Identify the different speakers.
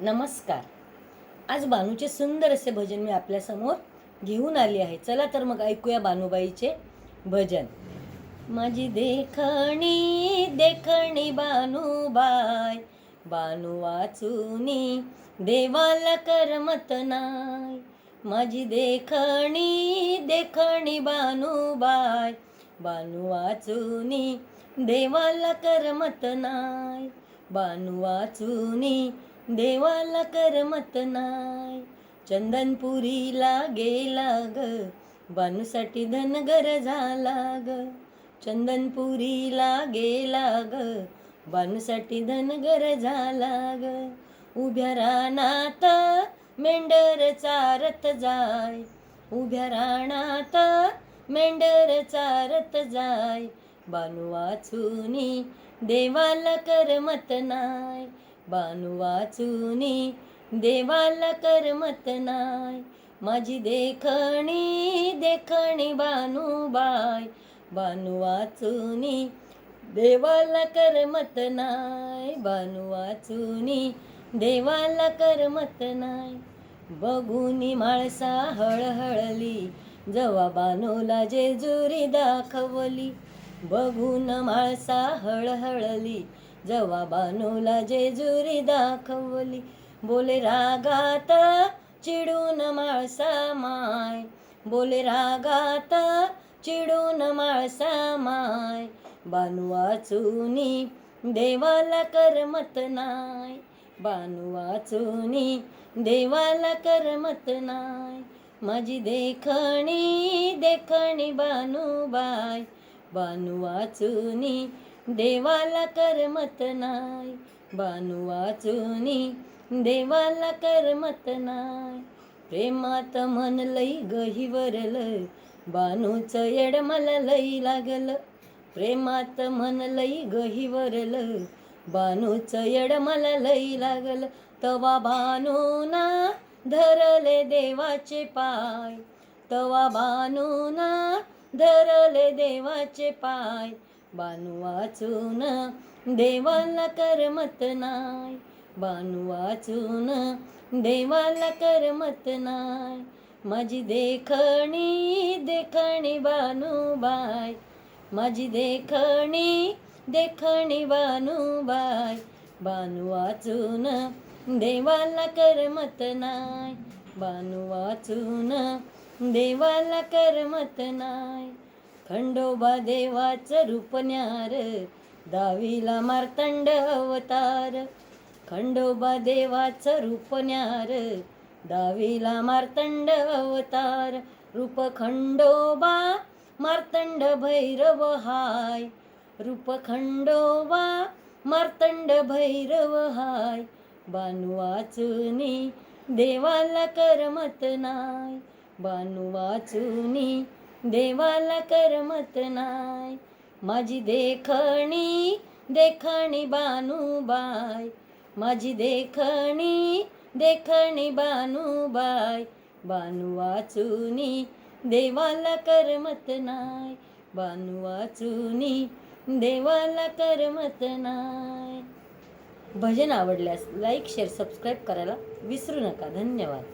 Speaker 1: नमस्कार. आज बानूचे सुंदर असे भजन मी आपल्यासमोर घेऊन आली आहे. चला तर मग ऐकूया बानूबाईचे भजन. माझी देखणी देखणी बानूबाई बानू वाचूनी देवाला करमत नाय माझी देखणी देखणी बानूबाई बानू वाचूनी देवाला करमत नाय बानू वाचूनी देवाला करमत नाय. चंदनपुरीला गेला ग बानूसाठी धनगर झाला ग. चंदनपुरीला गेला ग बानूसाठी धनगर झाला ग. उभ्या रानात मेंढर चारत जाय. उभ्या रानात मेंढर चारत जाय. बानू वाचूनी देवाला करमत नाय. बानू वाचूनी देवाला करमत नाय. माझी देखणी देखणी बानूबाय बानू वाचूनी देवाला करमत नाय. बानू वाचूनी देवाला करमत नाय. बघूनी माळसा हळहळली जवा बानूला जेजुरी दाखवली. बघून माळसा हळहळली जवा बानूला जेजुरी दाखवली. बोले रागात चिडून माळसा माय. बोले रागात चिडून माळसा माय. बानू वाचूनी देवाला करमत नाय. बानू वाचूनी देवाला करमत नाय. माझी देखणी देखणी बानूबाई. बानू वाचूनी देवाला करमत नाय बानू वाचुनी देवाला करमत नाय प्रेमात मन लई गहिवरलं बानूच येड मला लई लागलं. प्रेमात मन लई गहिवरलं बानूच येड मला लई लागलं. तवा बानूना धरले देवाचे पाय. तवा बानूना धरले देवाचे पाय. बानू वाचून देवाला करमत नाय बानू वाचून देवाला करमत नाय माझी देखणी देखणी बानूबाई. माझी देखणी देखणी बानूबाई. बानू वाचून देवाला करमत नाय बानू वाचून देवाला करमत नाय खंडोबा देवाचं रूप न्यार दावीला मार्तंड अवतार. खंडोबा देवाचं रूप न्यार दावीला मार्तंड अवतार. रूप खंडोबा मार्तंड भैरव हाय. रूप खंडोबा मार्तंड भैरव हाय. बानुवाचुनी देवाला करमत नाय. बानुवाचुनी देवाला करमत नाय माझी देखणी देखणी बानूबाय माझी देखणी देखणी बानूबाय बानू वाचुनी देवाला करमत नाय बानू वाचुनी देवाला करमत नाय भजन आवडल्यास लाईक शेअर सबस्क्राईब करायला विसरू नका. धन्यवाद.